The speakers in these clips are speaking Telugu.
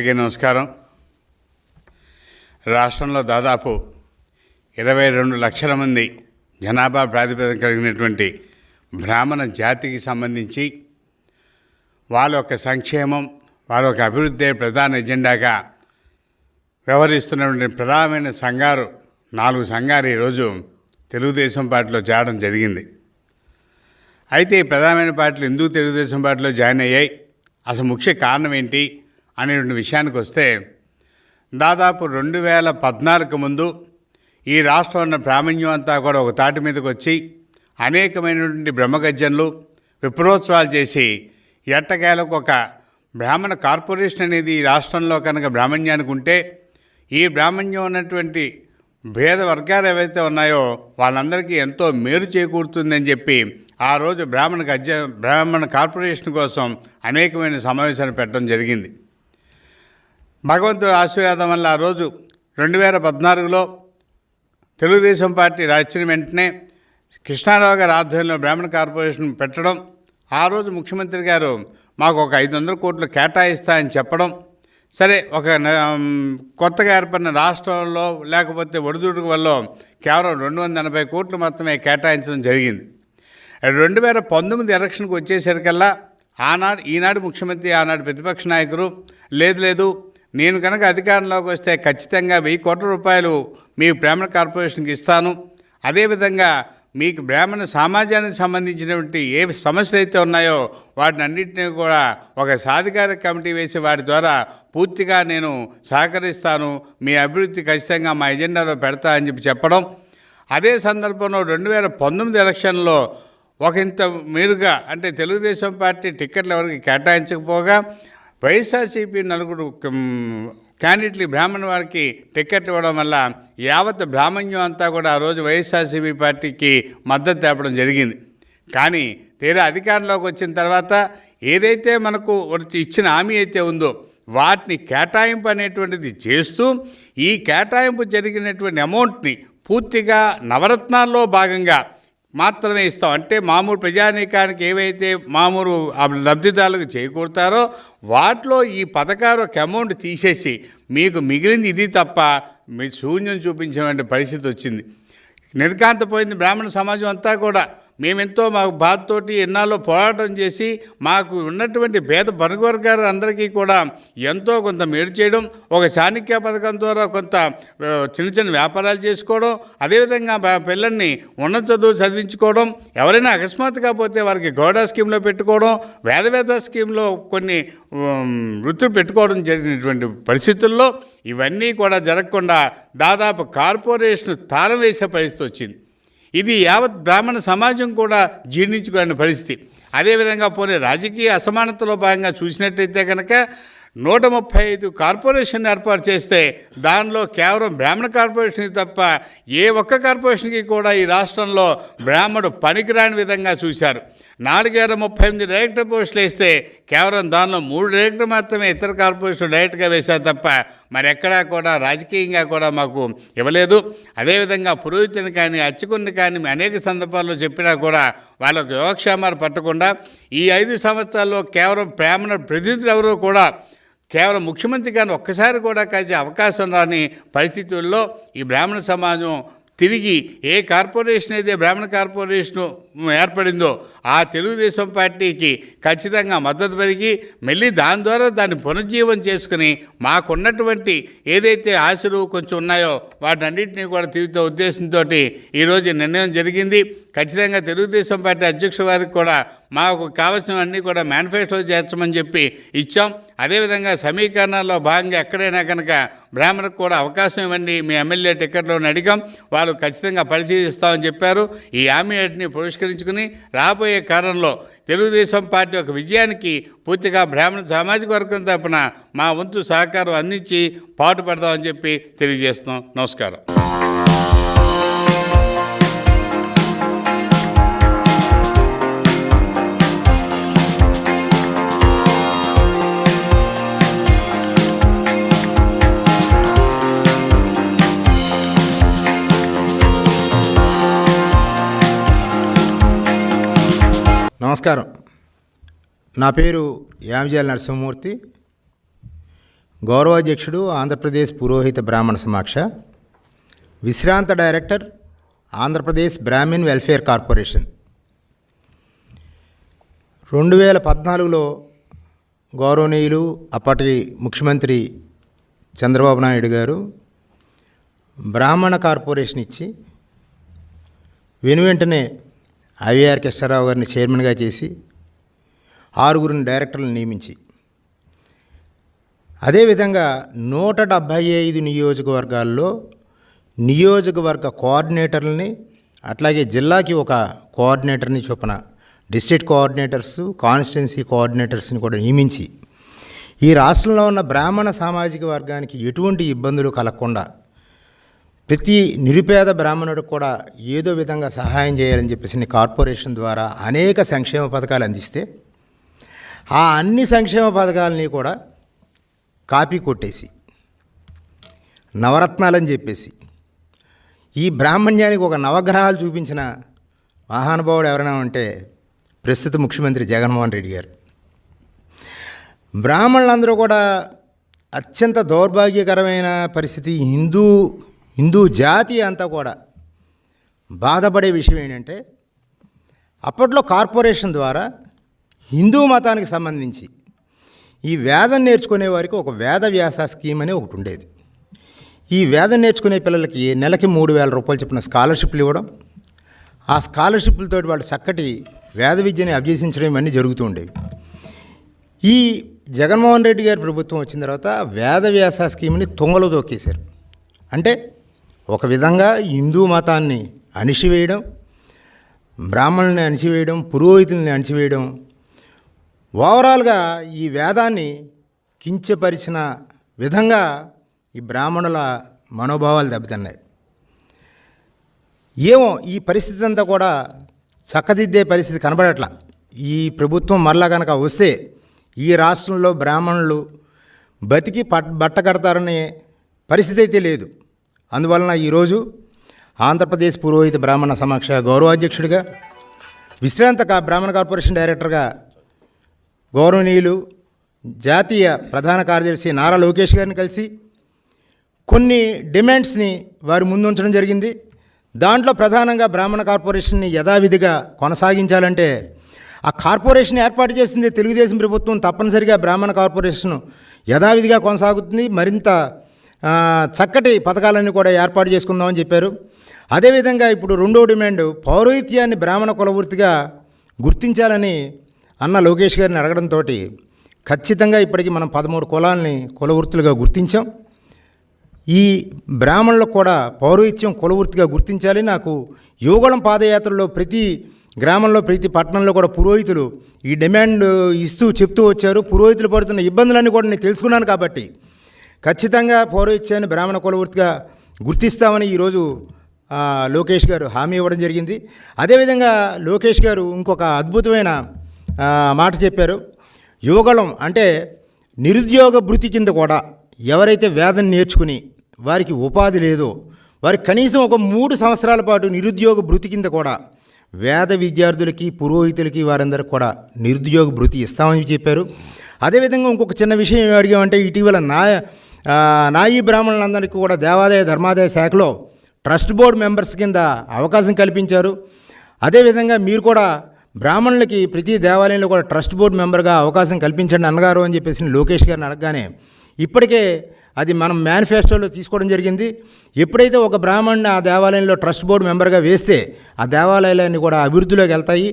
అందరికీ నమస్కారం. రాష్ట్రంలో దాదాపు ఇరవై రెండు లక్షల మంది జనాభా ప్రాతిపదిక కలిగినటువంటి బ్రాహ్మణ జాతికి సంబంధించి వాళ్ళ యొక్క సంక్షేమం వాళ్ళ యొక్క అభివృద్ధి ప్రధాన ఎజెండాగా వ్యవహరిస్తున్నటువంటి ప్రధానమైన సంఘారు నాలుగు సంఘాలు ఈరోజు తెలుగుదేశం పార్టీలో చేరడం జరిగింది. అయితే ఈ ప్రధానమైన పార్టీలు ఎందుకు తెలుగుదేశం పార్టీలో జాయిన్ అయ్యాయి? అసలు ముఖ్య కారణం ఏంటి? అనేటువంటి విషయానికి వస్తే దాదాపు రెండు వేల పద్నాలుగు ముందు ఈ రాష్ట్రం ఉన్న ప్రామణ్యం అంతా కూడా ఒక తాటి మీదకి వచ్చి అనేకమైనటువంటి బ్రహ్మగజ్జన్లు విప్రోత్సవాలు చేసి ఎట్టకేలకు ఒక బ్రాహ్మణ కార్పొరేషన్ అనేది ఈ రాష్ట్రంలో కనుక బ్రాహ్మణ్యానికి ఉంటే ఈ బ్రాహ్మణ్యం ఉన్నటువంటి భేద వర్గాలు ఏవైతే ఉన్నాయో వాళ్ళందరికీ ఎంతో మేలు చేకూరుతుందని చెప్పి ఆ రోజు బ్రాహ్మణ గజ్జ బ్రాహ్మణ కార్పొరేషన్ కోసం అనేకమైన సమావేశాలు పెట్టడం జరిగింది. భగవంతుడి ఆశీర్వాదం వల్ల ఆ రోజు రెండు వేల పద్నాలుగులో తెలుగుదేశం పార్టీ రాచిన వెంటనే కృష్ణారావు గారి ఆధ్వర్యంలో బ్రాహ్మణ కార్పొరేషన్ పెట్టడం ఆ రోజు ముఖ్యమంత్రి గారు మాకు ఒక ఐదు వందల కోట్లు కేటాయిస్తా అని చెప్పడం సరే ఒక కొత్తగా ఏర్పడిన రాష్ట్రంలో లేకపోతే ఒడిదుడుకు వల్ల కేవలం రెండు వందల ఎనభై కోట్లు మాత్రమే కేటాయించడం జరిగింది. రెండు వేల పంతొమ్మిది ఎలక్షన్కి వచ్చేసరికల్లా ఆనాడు ఈనాడు ముఖ్యమంత్రి ఆనాడు ప్రతిపక్ష నాయకులు లేదు లేదు నేను కనుక అధికారంలోకి వస్తే ఖచ్చితంగా వెయ్యి కోట్ల రూపాయలు మీ బ్రాహ్మణ కార్పొరేషన్కి ఇస్తాను. అదేవిధంగా మీకు బ్రాహ్మణ సమాజానికి సంబంధించినటువంటి ఏ సమస్యలు అయితే ఉన్నాయో వాటిని అన్నింటినీ కూడా ఒక సాధికార కమిటీ వేసి వాటి ద్వారా పూర్తిగా నేను సహకరిస్తాను. మీ అభివృద్ధి ఖచ్చితంగా మా ఎజెండాలో పెడతా అని చెప్పి చెప్పడం. అదే సందర్భంలో రెండు వేల పంతొమ్మిది ఎలక్షన్లో ఒక ఇంత మీరుగా అంటే తెలుగుదేశం పార్టీ టిక్కెట్లు ఎవరికి కేటాయించకపోగా వైఎస్ఆర్సీపీ నలుగురు క్యాండిడేట్లు బ్రాహ్మణ వారికి టికెట్ ఇవ్వడం వల్ల యావత్ బ్రాహ్మణ్యం అంతా కూడా ఆ రోజు వైఎస్ఆర్సీపీ పార్టీకి మద్దతు తేపడం జరిగింది. కానీ తీరా అధికారంలోకి వచ్చిన తర్వాత ఏదైతే మనకు ఇచ్చిన హామీ అయితే ఉందో వాటిని కేటాయింపు అనేటువంటిది చేస్తూ ఈ కేటాయింపు జరిగినటువంటి అమౌంట్ని పూర్తిగా నవరత్నాల్లో భాగంగా మాత్రమే ఇస్తాం. అంటే మామూలు ప్రజానీకానికి ఏవైతే మామూలు లబ్ధిదారులకు చేకూరుతారో వాటిలో ఈ పథకాలు ఒక అమౌంట్ తీసేసి మీకు మిగిలింది ఇది తప్ప మీ శూన్యం చూపించే పరిస్థితి వచ్చింది. నిర్కాంతపోయింది బ్రాహ్మణ సమాజం అంతా కూడా. మేమెంతో మాకు బాధతోటి ఎన్నాళ్ళు పోరాటం చేసి మాకు ఉన్నటువంటి పేద పరుగు అందరికీ కూడా ఎంతో కొంత మేలు చేయడం ఒక చాణక్య పథకం ద్వారా కొంత చిన్న చిన్న వ్యాపారాలు చేసుకోవడం అదేవిధంగా పిల్లల్ని ఉన్నత చదువు చదివించుకోవడం ఎవరైనా అకస్మాత్తుగా పోతే వారికి గౌడా స్కీమ్లో పెట్టుకోవడం వేదవేద స్కీమ్లో కొన్ని వృత్తులు పెట్టుకోవడం జరిగినటువంటి పరిస్థితుల్లో ఇవన్నీ కూడా జరగకుండా దాదాపు కార్పొరేషన్ తాళం వేసే పరిస్థితి వచ్చింది. ఇది యావత్ బ్రాహ్మణ సమాజం కూడా జీర్ణించుకునే పరిస్థితి. అదేవిధంగా పోనీ రాజకీయ అసమానతలో భాగంగా చూసినట్టయితే కనుక నూట ముప్పై ఐదు కార్పొరేషన్ ఏర్పాటు చేస్తే దానిలో కేవలం బ్రాహ్మణ కార్పొరేషన్ తప్ప ఏ ఒక్క కార్పొరేషన్కి కూడా ఈ రాష్ట్రంలో బ్రాహ్మడు పనికిరాని విధంగా చూశారు. నాలుగేర ముప్పై ఎనిమిది డైరెక్టర్ పోస్టులు వేస్తే కేవలం దానిలో మూడు డైరెక్టర్ మాత్రమే ఇతర కార్పొరేషన్ డైరెక్ట్గా వేశారు తప్ప మరి ఎక్కడా కూడా రాజకీయంగా కూడా మాకు ఇవ్వలేదు. అదేవిధంగా పురోహితుని కానీ అర్చకుని కానీ అనేక సందర్భాల్లో చెప్పినా కూడా వాళ్ళకు యోగక్షేమాలు పట్టకుండా ఈ ఐదు సంవత్సరాల్లో కేవలం బ్రాహ్మణ ప్రతినిధులు ఎవరూ కూడా కేవలం ముఖ్యమంత్రి కానీ ఒక్కసారి కూడా కలిసే అవకాశం రాని పరిస్థితుల్లో ఈ బ్రాహ్మణ సమాజం తిరిగి ఏ కార్పొరేషన్ అయితే బ్రాహ్మణ కార్పొరేషను ఏర్పడిందో ఆ తెలుగుదేశం పార్టీకి ఖచ్చితంగా మద్దతు పెరిగి మళ్ళీ దాని ద్వారా దాన్ని పునర్జీవం చేసుకుని మాకున్నటువంటి ఏదైతే ఆశలు కొంచెం ఉన్నాయో వాటన్నింటినీ కూడా తీర్చే ఉద్దేశంతో ఈరోజు నిర్ణయం జరిగింది. ఖచ్చితంగా తెలుగుదేశం పార్టీ అధ్యక్షుల వారికి కూడా మాకు కావాల్సినవన్నీ కూడా మేనిఫెస్టో చేర్చమని చెప్పి ఇచ్చాం. అదేవిధంగా సమీకరణాల్లో భాగంగా ఎక్కడైనా కనుక బ్రాహ్మణకు కూడా అవకాశం ఇవ్వండి మీ ఎమ్మెల్యే టికెట్లను అడిగాం. వాళ్ళు ఖచ్చితంగా పరిశీలిస్తామని చెప్పారు. ఈ హామీని పురస్కరించుకుని రాబోయే కాలంలో తెలుగుదేశం పార్టీ ఒక విజయానికి పూర్తిగా బ్రాహ్మణ సామాజిక వర్గం తరపున మా వంతు సహకారం అందించి పాటుపడదామని చెప్పి తెలియజేస్తున్నాం. నమస్కారం. నమస్కారం. నా పేరు యామజాల నరసింహమూర్తి. గౌరవాధ్యక్షుడు ఆంధ్రప్రదేశ్ పురోహిత బ్రాహ్మణ సమాక్ష. విశ్రాంత director Andhra Pradesh Brahmin welfare corporation. రెండు వేల పద్నాలుగులో గౌరవనీయులు అప్పటి ముఖ్యమంత్రి చంద్రబాబు నాయుడు గారు బ్రాహ్మణ కార్పొరేషన్ ఇచ్చి వెను వెంటనే ఐవీఆర్ కృష్ణారావు గారిని చైర్మన్గా చేసి ఆరుగురిని డైరెక్టర్లను నియమించి. అదేవిధంగా నూట డెబ్భై ఐదు నియోజకవర్గాల్లో నియోజకవర్గ కోఆర్డినేటర్లని అట్లాగే జిల్లాకి ఒక కోఆర్డినేటర్ని చొప్పున డిస్ట్రిక్ట్ కోఆర్డినేటర్స్ కాన్స్టిట్యున్సీ కోఆర్డినేటర్స్ని కూడా నియమించి ఈ రాష్ట్రంలో ఉన్న బ్రాహ్మణ సామాజిక వర్గానికి ఎటువంటి ఇబ్బందులు కలగకుండా ప్రతి నిరుపేద బ్రాహ్మణుడికి కూడా ఏదో విధంగా సహాయం చేయాలని చెప్పేసి కార్పొరేషన్ ద్వారా అనేక సంక్షేమ పథకాలు అందిస్తే ఆ అన్ని సంక్షేమ పథకాలని కూడా కాపీ కొట్టేసి నవరత్నాలని చెప్పేసి ఈ బ్రాహ్మణ్యానికి ఒక నవగ్రహాలు చూపించిన మహానుభావుడు ఎవరైనా ఉంటే ప్రస్తుత ముఖ్యమంత్రి జగన్మోహన్ రెడ్డి గారు. బ్రాహ్మణులందరూ కూడా అత్యంత దౌర్భాగ్యకరమైన పరిస్థితి హిందూ హిందూ జాతి అంతా కూడా బాధపడే విషయం ఏంటంటే అప్పట్లో కార్పొరేషన్ ద్వారా హిందూ మతానికి సంబంధించి ఈ వేదం నేర్చుకునే వారికి ఒక వేద వ్యాస స్కీమ్ అని ఒకటి ఉండేది. ఈ వేదం నేర్చుకునే పిల్లలకి నెలకి మూడు వేల రూపాయలు చెప్పిన స్కాలర్షిప్లు ఇవ్వడం ఆ స్కాలర్షిప్లతో వాళ్ళు చక్కటి వేద విద్యని అభ్యసించడం ఇవన్నీ జరుగుతూ ఉండేవి. ఈ జగన్మోహన్ రెడ్డి గారి ప్రభుత్వం వచ్చిన తర్వాత వేద వ్యాస స్కీమ్ని తుంగలో దొక్కేశారు అంటే ఒక విధంగా హిందూ మతాన్ని అణిచివేయడం బ్రాహ్మణుల్ని అణిచివేయడం పురోహితుల్ని అణిచివేయడం ఓవరాల్గా ఈ వేదాన్ని కించపరిచిన విధంగా ఈ బ్రాహ్మణుల మనోభావాలు దెబ్బతిన్నాయి. ఏమో ఈ పరిస్థితి అంతా కూడా చక్కదిద్దే పరిస్థితి కనబడట్లా. ఈ ప్రభుత్వం మరలా కనుక వస్తే ఈ రాష్ట్రంలో బ్రాహ్మణులు బతికి పట్ బట్ట కడతారనే పరిస్థితి అయితే లేదు. అందువలన ఈరోజు ఆంధ్రప్రదేశ్ పురోహిత బ్రాహ్మణ సమక్ష గౌరవాధ్యక్షుడిగా విశ్రాంత బ్రాహ్మణ కార్పొరేషన్ డైరెక్టర్గా గౌరవనీయులు జాతీయ ప్రధాన కార్యదర్శి నారా లోకేష్ గారిని కలిసి కొన్ని డిమాండ్స్ని వారి ముందు ఉంచడం జరిగింది. దాంట్లో ప్రధానంగా బ్రాహ్మణ కార్పొరేషన్ని యథావిధిగా కొనసాగించాలంటే ఆ కార్పొరేషన్ ఏర్పాటు చేసింది తెలుగుదేశం ప్రభుత్వం తప్పనిసరిగా బ్రాహ్మణ కార్పొరేషన్ యథావిధిగా కొనసాగుతుంది. మరింత చక్కటి పథకాలన్నీ కూడా ఏర్పాటు చేసుకుందామని చెప్పారు. అదేవిధంగా ఇప్పుడు రెండో డిమాండ్ పౌరోహిత్యాన్ని బ్రాహ్మణ కులవృత్తిగా గుర్తించాలని అన్న లోకేష్ గారిని అడగడంతో ఖచ్చితంగా ఇప్పటికీ మనం పదమూడు కులాలని కులవృత్తులుగా గుర్తించాం. ఈ బ్రాహ్మణులకు కూడా పౌరోహిత్యం కులవృత్తిగా గుర్తించాలి. నాకు యోగళం పాదయాత్రలో ప్రతి గ్రామంలో ప్రతి పట్టణంలో కూడా పురోహితులు ఈ డిమాండ్ ఇస్తూ చెప్తూ వచ్చారు. పురోహితులు పడుతున్న ఇబ్బందులన్నీ కూడా నేను తెలుసుకున్నాను కాబట్టి ఖచ్చితంగా పౌరోహిత్యాన్ని బ్రాహ్మణ కులవృత్తిగా గుర్తిస్తామని ఈరోజు లోకేష్ గారు హామీ ఇవ్వడం జరిగింది. అదేవిధంగా లోకేష్ గారు ఇంకొక అద్భుతమైన మాట చెప్పారు. యువగళం అంటే నిరుద్యోగ భృతి కింద కూడా ఎవరైతే వేదం నేర్చుకుని వారికి ఉపాధి లేదో వారికి కనీసం ఒక మూడు సంవత్సరాల పాటు నిరుద్యోగ భృతి కింద కూడా వేద విద్యార్థులకి పురోహితులకి వారందరికి కూడా నిరుద్యోగ భృతి ఇస్తామని చెప్పారు. అదేవిధంగా ఇంకొక చిన్న విషయం అడిగామంటే ఇటీవల నా నాయీ బ్రాహ్మణులందరికీ కూడా దేవాదాయ ధర్మాదాయ శాఖలో ట్రస్ట్ బోర్డు మెంబర్స్ కింద అవకాశం కల్పించారు. అదేవిధంగా మీరు కూడా బ్రాహ్మణులకి ప్రతి దేవాలయంలో కూడా ట్రస్ట్ బోర్డు మెంబర్గా అవకాశం కల్పించండి అన్నగారు అని చెప్పేసి లోకేష్ గారిని అడగగానే ఇప్పటికే అది మనం మేనిఫెస్టోలో తీసుకోవడం జరిగింది. ఎప్పుడైతే ఒక బ్రాహ్మణ్ని ఆ దేవాలయంలో ట్రస్ట్ బోర్డు మెంబర్గా వేస్తే ఆ దేవాలయాలన్నీ కూడా అభివృద్ధిలోకి వెళ్తాయి.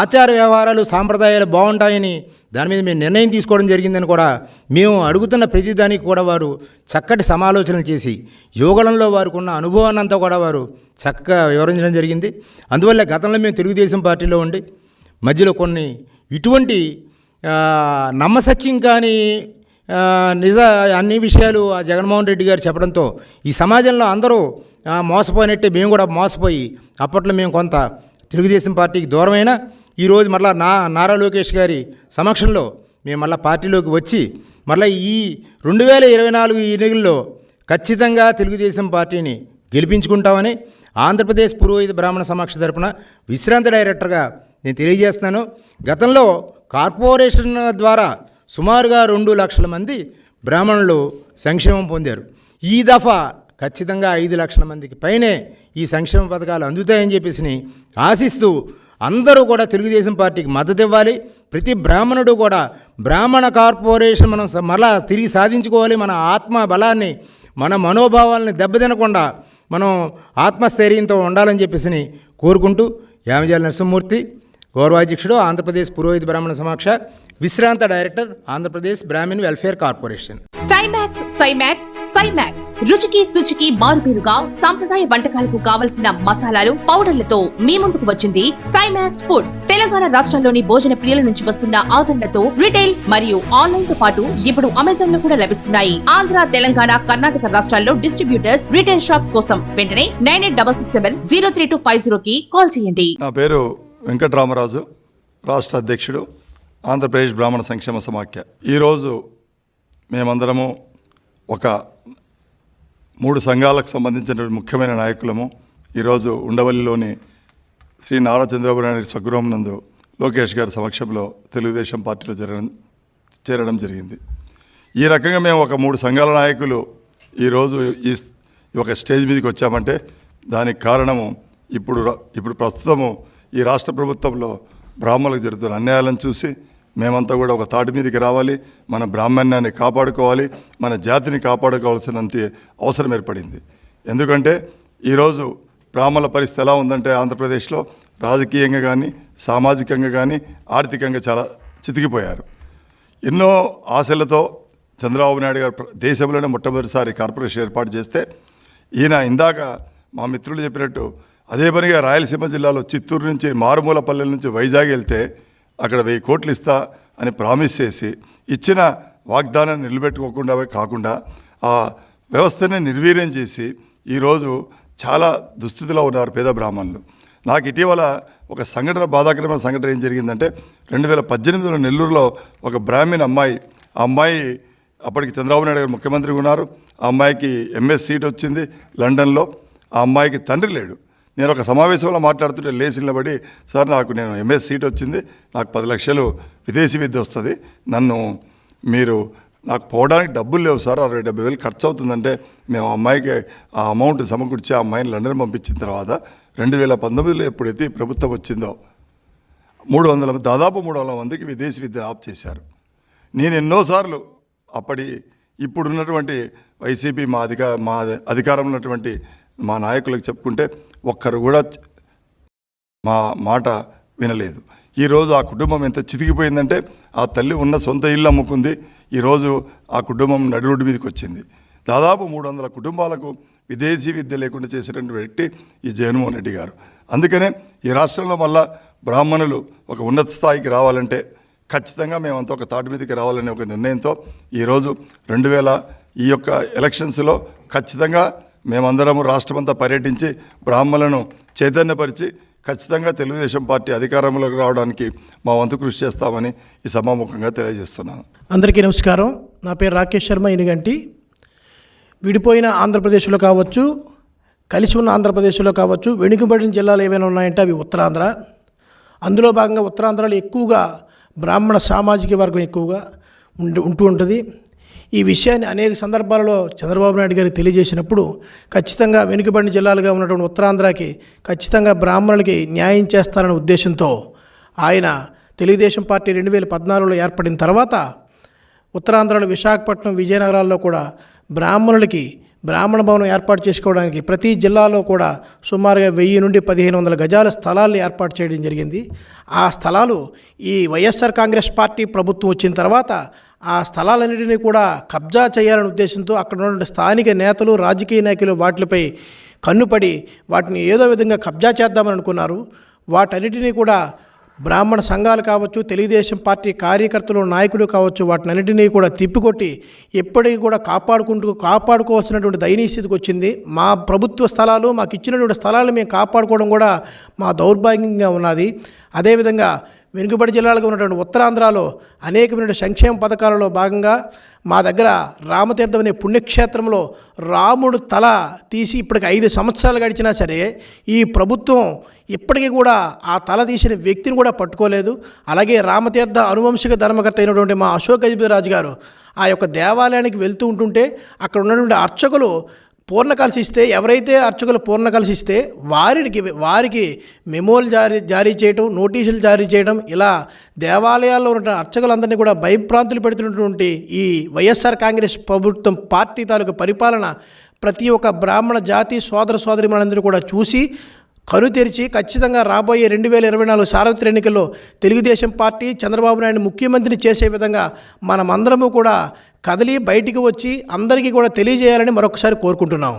ఆచార వ్యవహారాలు సాంప్రదాయాలు బాగుంటాయని దాని మీద మేము నిర్ణయం తీసుకోవడం జరిగిందని కూడా మేము అడుగుతున్న ప్రతిదానికి కూడా వారు చక్కటి సమాలోచనలు చేసి యోగంలో వారికి ఉన్న అనుభవాన్ని అంతా కూడా వారు చక్కగా వివరించడం జరిగింది. అందువల్ల గతంలో మేము తెలుగుదేశం పార్టీలో ఉండి మధ్యలో కొన్ని ఇటువంటి నమ్మసత్యం కానీ నిజ అన్ని విషయాలు ఆ జగన్మోహన్ రెడ్డి గారు చెప్పడంతో ఈ సమాజంలో అందరూ మోసపోయినట్టే మేము కూడా మోసపోయి అప్పట్లో మేము కొంత తెలుగుదేశం పార్టీకి దూరమైనా ఈరోజు మళ్ళా నా నారా లోకేష్ గారి సమక్షంలో మేము మళ్ళీ పార్టీలోకి వచ్చి మళ్ళీ ఈ రెండు వేల ఇరవై నాలుగు ఎన్నికల్లో ఖచ్చితంగా తెలుగుదేశం పార్టీని గెలిపించుకుంటామని ఆంధ్రప్రదేశ్ పురోహిత బ్రాహ్మణ సమక్ష తరపున విశ్రాంత డైరెక్టర్గా నేను తెలియజేస్తున్నాను. గతంలో కార్పొరేషన్ ద్వారా సుమారుగా రెండు లక్షల మంది బ్రాహ్మణులు సంక్షేమం పొందారు. ఈ దఫా ఖచ్చితంగా ఐదు లక్షల మందికి పైనే ఈ సంక్షేమ పథకాలు అందుతాయని చెప్పేసి ఆశిస్తూ అందరూ కూడా తెలుగుదేశం పార్టీకి మద్దతు ఇవ్వాలి. ప్రతి బ్రాహ్మణుడు కూడా బ్రాహ్మణ కార్పొరేషన్ మనం మరలా తిరిగి సాధించుకోవాలి. మన ఆత్మ బలాన్ని మన మనోభావాలని దెబ్బతినకుండా మనం ఆత్మస్థైర్యంతో ఉండాలని చెప్పేసి కోరుకుంటూ యామజాల నరసింహమూర్తి గౌరవాధ్యక్షుడు ఆంధ్రప్రదేశ్ పురోహిత బ్రాహ్మణ సమాక్ష విశ్రాంత director Andhra Pradesh Brahmin welfare corporation. సైమాక్స్ సైమాక్స్ సైమాక్స్. రుచికి శుచికి మారుపేరుగా సాంప్రదాయ వంటకాలకు కావలసిన మసాలాలు పౌడర్లతో మీ ముందుకు వచ్చింది సైమాక్స్ ఫుడ్స్. తెలంగాణ రాష్ట్రంలోని భోజన ప్రియుల నుంచి వస్తున్న ఆదరణతో రిటైల్ మరియు ఆన్లైన్తో పాటు ఇప్పుడు అమెజాన్లో కూడా లభిస్తున్నాయి. ఆంధ్ర తెలంగాణ కర్ణాటక రాష్ట్రాల్లో డిస్ట్రిబ్యూటర్స్ రిటైల్ షాప్స్ కోసం వెంటనే nine eight double six seven zero three two five zero కి కాల్ చేయండి. నా పేరు వెంకటరామరాజు రాష్ట్ర అధ్యక్షుడు. ఆంధ్రప్రదేశ్ బ్రాహ్మణ సంక్షేమ సమాఖ్య. ఈరోజు మేమందరము ఒక మూడు సంఘాలకు సంబంధించిన ముఖ్యమైన నాయకులము. ఈరోజు ఉండవల్లిలోని శ్రీ నారా చంద్రబాబు నాయుడు స్వగృహం నందు లోకేష్ గారి సమక్షంలో తెలుగుదేశం పార్టీలో జరగడం చేరడం జరిగింది. ఈ రకంగా మేము ఒక మూడు సంఘాల నాయకులు ఈరోజు ఈ ఒక స్టేజ్ మీదకి వచ్చామంటే దానికి కారణము ఇప్పుడు ర- ఇప్పుడు ప్రస్తుతము ఈ రాష్ట్ర ప్రభుత్వంలో బ్రాహ్మణులకు జరుగుతున్న అన్యాయాలను చూసి మేమంతా కూడా ఒక తాటి మీదకి రావాలి మన బ్రాహ్మణ్యాన్ని కాపాడుకోవాలి మన జాతిని కాపాడుకోవాల్సినంత అవసరం ఏర్పడింది. ఎందుకంటే ఈరోజు బ్రాహ్మణుల పరిస్థితి ఎలా ఉందంటే ఆంధ్రప్రదేశ్లో రాజకీయంగా కానీ సామాజికంగా కానీ ఆర్థికంగా చాలా చితికిపోయారు. ఎన్నో ఆశలతో చంద్రబాబు నాయుడు గారు దేశంలోనే మొట్టమొదటిసారి కార్పొరేషన్ ఏర్పాటు చేస్తే ఈయన ఇందాక మా మిత్రులు చెప్పినట్టు అదే పనిగా రాయలసీమ జిల్లాలో చిత్తూరు నుంచి మారుమూల పల్లెల నుంచి వైజాగ్ వెళ్తే అక్కడ వెయ్యి కోట్లు ఇస్తా అని ప్రామిస్ చేసి ఇచ్చిన వాగ్దానాన్ని నిలబెట్టుకోకుండా కాకుండా ఆ వ్యవస్థని నిర్వీర్యం చేసి ఈరోజు చాలా దుస్థితిలో ఉన్నారు పేద బ్రాహ్మణులు. నాకు ఇటీవల ఒక సంఘటన బాధాకరమైన సంఘటన ఏం జరిగిందంటే రెండు వేల పద్దెనిమిదిలో నెల్లూరులో ఒక బ్రాహ్మణ అమ్మాయి ఆ అమ్మాయి అప్పటికి చంద్రబాబు నాయుడు గారు ముఖ్యమంత్రిగా ఉన్నారు. ఆ అమ్మాయికి ఎంఎస్ సీట్ వచ్చింది లండన్లో. ఆ అమ్మాయికి తండ్రి లేడు. నేను ఒక సమావేశంలో మాట్లాడుతుంటే లేచి నిలబడి సార్ నాకు నేను ఎంఎస్ సీట్ వచ్చింది నాకు పది లక్షలు విదేశీ విద్య వస్తుంది నన్ను మీరు నాకు పోవడానికి డబ్బులు లేవు సార్ అరవై డెబ్బై వేలు ఖర్చు అవుతుందంటే మేము అమ్మాయికి ఆ అమౌంట్ సమకూర్చి ఆ అమ్మాయిని లండన్ పంపించిన తర్వాత రెండు వేల పంతొమ్మిదిలో ఎప్పుడైతే ఈ ప్రభుత్వం వచ్చిందో మూడు వందల దాదాపు మూడు వందల మందికి విదేశీ విద్యను ఆప్ చేశారు. నేను ఎన్నోసార్లు అప్పటి ఇప్పుడున్నటువంటి వైసీపీ మా అధిక మా అధికారంలో ఉన్నటువంటి మా నాయకులకు చెప్పుకుంటే ఒక్కరు కూడా మా మాట వినలేదు. ఈరోజు ఆ కుటుంబం ఎంత చితికిపోయిందంటే ఆ తల్లి ఉన్న సొంత ఇల్లు అమ్ముకుంది. ఈరోజు ఆ కుటుంబం నడురుడి మీదకి వచ్చింది. దాదాపు మూడు వందల కుటుంబాలకు విదేశీ విద్య లేకుండా చేసినటువంటి వ్యక్తి ఈ జగన్మోహన్ రెడ్డి గారు. అందుకనే ఈ రాష్ట్రంలో మళ్ళా బ్రాహ్మణులు ఒక ఉన్నత స్థాయికి రావాలంటే ఖచ్చితంగా మేమంతా ఒక తాటి మీదకి రావాలనే ఒక నిర్ణయంతో ఈరోజు రెండు వేల ఈ యొక్క ఎలక్షన్స్లో ఖచ్చితంగా మేమందరము రాష్ట్రమంతా పర్యటించి బ్రాహ్మణులను చైతన్యపరిచి ఖచ్చితంగా తెలుగుదేశం పార్టీ అధికారంలోకి రావడానికి మా వంతు కృషి చేస్తామని ఈ సభాముఖంగా తెలియజేస్తున్నాను. అందరికీ నమస్కారం. నా పేరు రాకేష్ శర్మ ఇనుగంటి విడిపోయిన ఆంధ్రప్రదేశ్లో కావచ్చు కలిసి ఉన్న ఆంధ్రప్రదేశ్లో కావచ్చు వెనుకబడిన జిల్లాలు ఏమైనా ఉన్నాయంటే అవి ఉత్తరాంధ్ర. అందులో భాగంగా ఉత్తరాంధ్రలో ఎక్కువగా బ్రాహ్మణ సామాజిక వర్గం ఎక్కువగా ఉంటూ ఉంటుంది. ఈ విషయాన్ని అనేక సందర్భాలలో చంద్రబాబు నాయుడు గారికి తెలియజేసినప్పుడు ఖచ్చితంగా వెనుకబడిన జిల్లాలుగా ఉన్నటువంటి ఉత్తరాంధ్రకి ఖచ్చితంగా బ్రాహ్మణులకి న్యాయం చేస్తారనే ఉద్దేశంతో ఆయన తెలుగుదేశం పార్టీ రెండు వేల పద్నాలుగులో ఏర్పడిన తర్వాత ఉత్తరాంధ్రలో విశాఖపట్నం విజయనగరాల్లో కూడా బ్రాహ్మణులకి బ్రాహ్మణ భవనం ఏర్పాటు చేసుకోవడానికి ప్రతి జిల్లాలో కూడా సుమారుగా వెయ్యి నుండి పదిహేను వందల గజాల స్థలాలు ఏర్పాటు చేయడం జరిగింది. ఆ స్థలాలు ఈ వైఎస్ఆర్ కాంగ్రెస్ పార్టీ ప్రభుత్వం వచ్చిన తర్వాత ఆ స్థలాలన్నింటినీ కూడా కబ్జా చేయాలనే ఉద్దేశంతో అక్కడ ఉన్నటువంటి స్థానిక నేతలు రాజకీయ నాయకులు వాటిపై కన్నుపడి వాటిని ఏదో విధంగా కబ్జా చేద్దామని అనుకున్నారు. వాటన్నిటినీ కూడా బ్రాహ్మణ సంఘాలు కావచ్చు తెలుగుదేశం పార్టీ కార్యకర్తలు నాయకులు కావచ్చు వాటినన్నిటినీ కూడా తిప్పికొట్టి ఎప్పటికీ కూడా కాపాడుకుంటూ కాపాడుకోవాల్సినటువంటి దయనీయ స్థితికి వచ్చింది. మా ప్రభుత్వ స్థలాలు మాకు ఇచ్చినటువంటి స్థలాలు మేము కాపాడుకోవడం కూడా మా దౌర్భాగ్యంగా ఉన్నది. అదేవిధంగా వెనుకబడి జిల్లాలకు ఉన్నటువంటి ఉత్తరాంధ్రలో అనేకమైన సంక్షేమ పథకాలలో భాగంగా మా దగ్గర రామతీర్థం అనే పుణ్యక్షేత్రంలో రాముడు తల తీసి ఇప్పటికి ఐదు సంవత్సరాలు గడిచినా సరే ఈ ప్రభుత్వం ఇప్పటికీ కూడా ఆ తల తీసిన వ్యక్తిని కూడా పట్టుకోలేదు. అలాగే రామతీర్థ అనువంశిక ధర్మకర్త అయినటువంటి మా అశోక్ గజపతిరాజు గారు ఆ యొక్క దేవాలయానికి వెళ్తూ ఉంటుంటే అక్కడ ఉన్నటువంటి అర్చకులు పూర్ణ ఇస్తే ఎవరైతే అర్చకులు పూర్ణ ఇస్తే వారికి వారికి మెమోలు జారీ జారీ చేయటం నోటీసులు జారీ చేయడం ఇలా దేవాలయాల్లో ఉన్న అర్చకులందరినీ కూడా భయప్రాంతులు పెడుతున్నటువంటి ఈ వైఎస్ఆర్ కాంగ్రెస్ ప్రభుత్వం పార్టీ తాలూకు పరిపాలన ప్రతి ఒక్క బ్రాహ్మణ జాతి సోదర సోదరి మనందరూ కూడా చూసి కను తెరిచి ఖచ్చితంగా రాబోయే రెండు వేల ఇరవై నాలుగు సార్వత్రిక ఎన్నికల్లో తెలుగుదేశం పార్టీ చంద్రబాబు నాయుడు ముఖ్యమంత్రిని చేసే విధంగా మనమందరము కూడా కదిలి బయటికి వచ్చి అందరికీ కూడా తెలియజేయాలని మరొకసారి కోరుకుంటున్నాం.